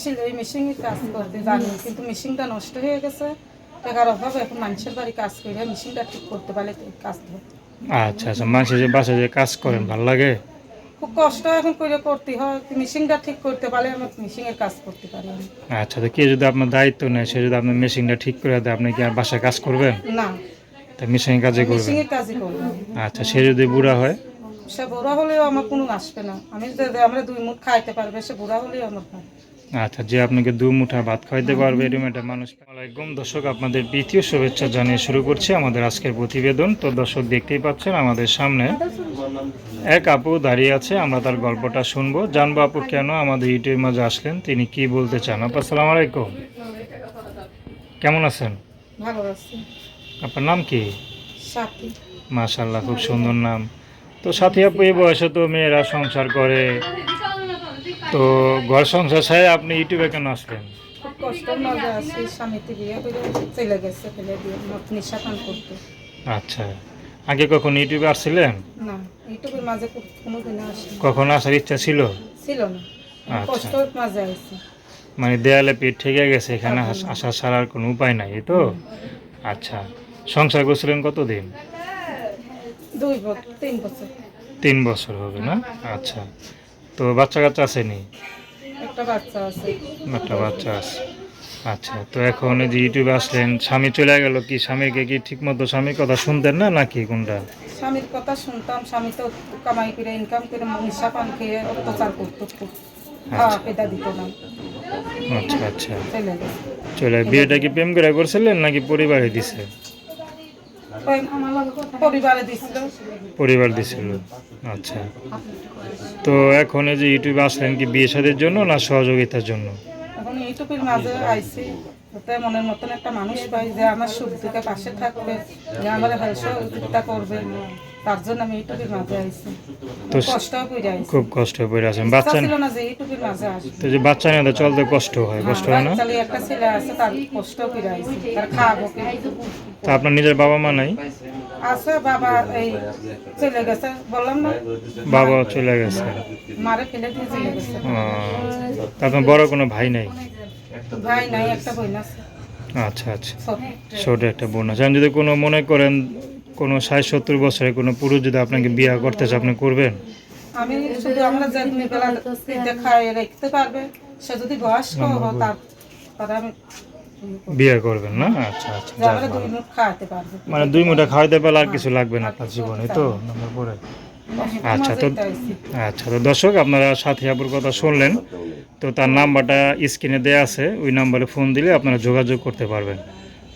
সেলাই মেশিনের কাজ করতে জানি কিন্তু মেশিনটা নষ্ট হয়ে গেছে। টাকার অভাবে এখন মানুষের বাড়ি কাজ করে মেশিনটা ঠিক করতে পারলে কাজ ধরতে আচ্ছা আচ্ছা মানুষের যে বাসায় যে কাজ করেন ভালো লাগে? খুব কষ্ট এখন করে করতে হয় মেশিনটা ঠিক করতে পারলে আমি মেশিনের কাজ করতে পারি। আচ্ছা তো কে যদি আপনার দায়িত্ব নেয় সে যদি আপনার মেশিনটা ঠিক করে দেয় আপনি কি আর বাসায় কাজ করবেন? না। তা মেশিনের কাজে করবেন মেশিনের কাজই করব। আমি। আচ্ছা সে যদি বুড়া হয়? সে বুড়া হলেও আমার কোনো আসবে না। আমি যদি আমরা দুই মুঠ খাইতে পারবে সে বুড়া হলেও আমার আচ্ছা যে আপনাকে দু মুঠা ভাত খাওয়াইতে পারবে এরকম একটা মানুষ আলাইকুম দর্শক আপনাদের দ্বিতীয় শুভেচ্ছা জানিয়ে শুরু করছি আমাদের আজকের প্রতিবেদন। তো দর্শক দেখতেই পাচ্ছেন আমাদের সামনে এক আপু দাঁড়িয়ে আছে আমরা তার গল্পটা শুনব। জানব আপু কেন আমাদের ইউটিউবের মাঝে আসলেন তিনি কি বলতে চান? আপু আসসালামু আলাইকুম। কেমন আছেন? ভালো আছে। আপনার নাম কি? সাথী। মাশাল্লাহ খুব সুন্দর নাম। তো সাথী আপু এই বয়সে তো মেয়েরা সংসার করে। তো ঘর সংসার ছাড়া আপনি ইউটিউবে কেন আসলেন? খুব কষ্টের মাঝে আছি স্বামীতে বিয়ে করে চলে গেছে ফেলে দিয়ে মদ নেশা করতে। আচ্ছা আগে কখন ইউটিউবে আসছিলেন? না ইউটিউবের মাঝে কোনোদিন আসি কখন আসার ইচ্ছা ছিল? ছিল না আচ্ছা। মাঝে মানে দেয়ালে পিঠ ঠেকে গেছে এখানে আসা ছাড়ার কোনো উপায় নাই তো? আচ্ছা সংসার করছিলেন কতদিন? দুই তিন বছর। তিন বছর হবে না? আচ্ছা। তো বাচ্চা কাচ্চা আসেনি? একটা বাচ্চা আছে। একটা বাচ্চা আছে। আচ্ছা তো এখন এই যে ইউটিউবে আসলেন স্বামী চলে গেল কি? স্বামীকে কি ঠিক মতো স্বামীর কথা শুনতেন না নাকি কোনটা? স্বামীর কথা শুনতাম স্বামী তো কামাই করে ইনকাম করে পান খেয়ে অত্যাচার করতো। পেটা দিত না। আচ্ছা আচ্ছা। চলে বিয়েটা কি প্রেম করে করছিলেন নাকি পরিবারে দিছে? পরিবারে দিছিল। পরিবার দিছিল আচ্ছা। তো এখন এই যে ইউটিউবে আসলেন কি বিয়ে শাদের জন্য না সহযোগিতার জন্য? এখন ইউটিউবের মাঝে আইছি মনের মতন একটা মানুষ পাই যে আমার সুখ দুঃখে পাশে থাকবে যে আমার সহযোগিতা করবে। তার জন্য আমি ইউটিউবের মাঝে আইছি। তো কষ্ট করে আইছি। খুব কষ্ট হয়ে আছেন। বাচ্চা ছিল না যে ইউটিউবের মাঝে আসবে তো যে বাচ্চা নিয়ে তো চলতে কষ্ট হয় কষ্ট হয় না? বাচ্চালি একটা ছেলে আছে তার কষ্ট করে আইছি। তার খাওয়াবো কি? তা আপনার নিজের বাবা মা নাই? আছে বাবা এই চলে গেছে বললাম না? বাবা চলে গেছে। মারে ফেলে দিয়ে চলে গেছে। ও, তা আপনার বড় কোনো ভাই নাই? ভাই নাই একটা বোন আছে। আচ্ছা আচ্ছা। ছোট। একটা বোন আছে। যদি কোনো মনে করেন কোনো ষাট সত্তর বছরের কোনো পুরুষ যদি আপনাকে বিয়ে করতে চায় আপনি করবেন? আমি শুধু আমরা যে দুই বেলা দেখায় রাখতে পারবে সে যদি বয়স্ক হয় তার আমি বিয়ে করবেন না? আচ্ছা আচ্ছা মানে দুই মুঠা খাওয়াইতে পারলে আর কিছু লাগবে না আপনার জীবনে তো? নম্বর পরে আচ্ছা তো আচ্ছা তো দর্শক আপনারা সাথী আপুর কথা শুনলেন। তো তার নাম্বারটা স্ক্রিনে দেওয়া আছে ওই নাম্বারে ফোন দিলে আপনারা যোগাযোগ করতে পারবেন।